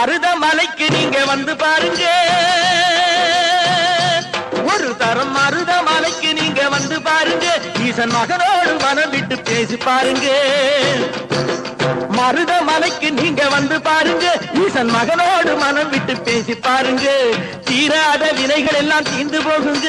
மருதமலைக்கு நீங்க வந்து பாருங்க. ஒரு தரம் மருதமலைக்கு நீங்க வந்து பாருங்க. ஈசன் மகனோடு மனம் விட்டு பேசி பாருங்க. மருதமலைக்கு நீங்க வந்து பாருங்க. ஈசன் மகனோடு மனம் விட்டு பேசி பாருங்க. தீராத வினைகள் எல்லாம் தீர்ந்து போகுங்க.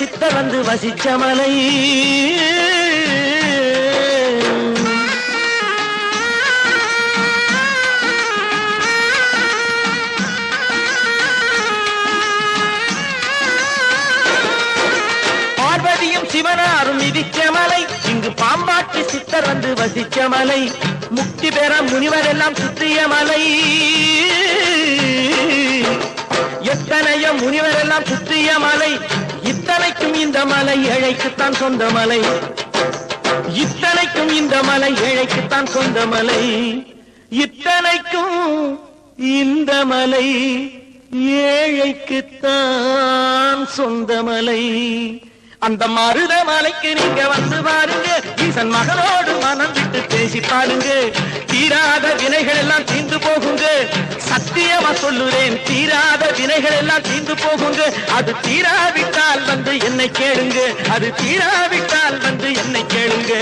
பாம்பாட்டு சித்த வந்து வசிச்ச மலை. பார்வதியும் சிவனாரும் மிதிச்ச மலை. இங்கு பாம்பாட்டு சித்தர் வந்து வசிச்ச மலை. முக்தி பெற முனிவர் எல்லாம் சுற்றிய மலை. எத்தனைய முனிவர் எல்லாம் சுற்றிய மலை. இந்த மலை ஏழைக்குத்தான் சொந்த மலை. இத்தனைக்கும் இந்த மலை ஏழைக்குத்தான் சொந்த மலை. இத்தனைக்கும் இந்த மலை ஏழைக்குத்தான் சொந்த மலை. அந்த மருத மலைக்கு நீங்க வந்து பாருங்க. ஈசன் மகனோடு மனம் விட்டு பேசி பாருங்க தீராத வினைகள் எல்லாம் தீர்ந்து போகுங்க. சத்தியமா சொல்லுறேன் தீராத வினைகள் எல்லாம் தீர்ந்து போகுங்க. அது தீராவிட்டால் வந்து என்னை கேளுங்க. அது தீராவிட்டால் வந்து என்னை கேளுங்க.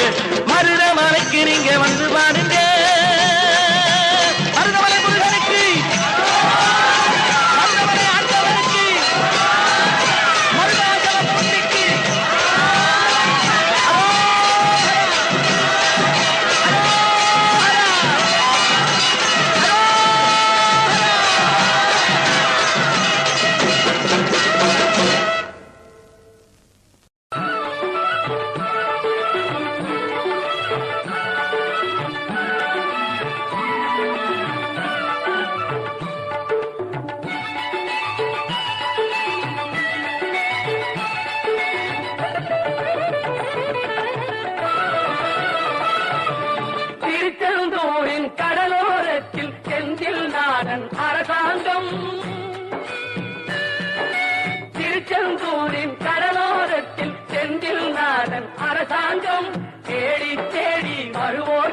மருத மலைக்கு நீங்க வந்து பாருங்க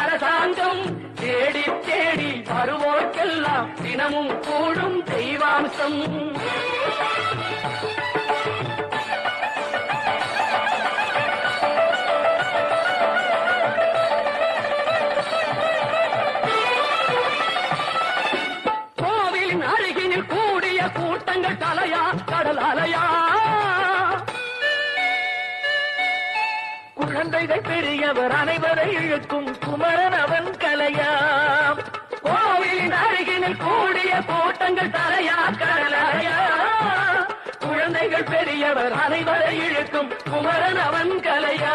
அரசாங்கம் தேடி தேடி வருவோர்க்கெல்லாம் தினமும் கூடும் தெய்வாம்சம். குழந்தைகள் பெரியவர் அனைவரை இழுக்கும் குமரன் அவன் கலையாம். கோவிலின் அருகினில் கூடிய கூட்டங்கள் தலையா கடலையா. குழந்தைகள் பெரியவர் அனைவரை இழுக்கும் குமரன் அவன் கலையா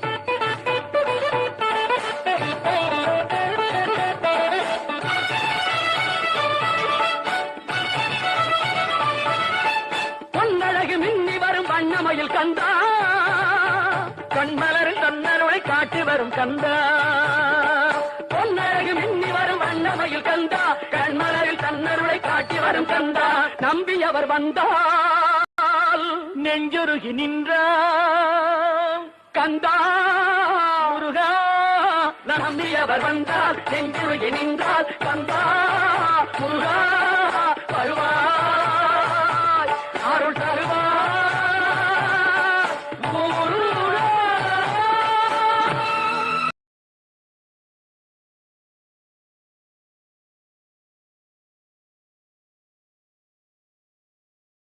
வண்ணமயில் கந்தா. கண்மலரும் தன்னருளை காட்டி வரும் கந்தா. பொன்னழகு மின்னி வரும் வண்ணமையில் கந்தா. கண்மலரில் தன்னருளை காட்டி வரும் கந்தா. நம்பி அவர் வந்தால் நெஞ்சொருகி நின்ற கந்தா. முருகா நம்பி அவர் வந்தால் நெஞ்சொருகி நின்றால் கந்தா. முருகா வருவார்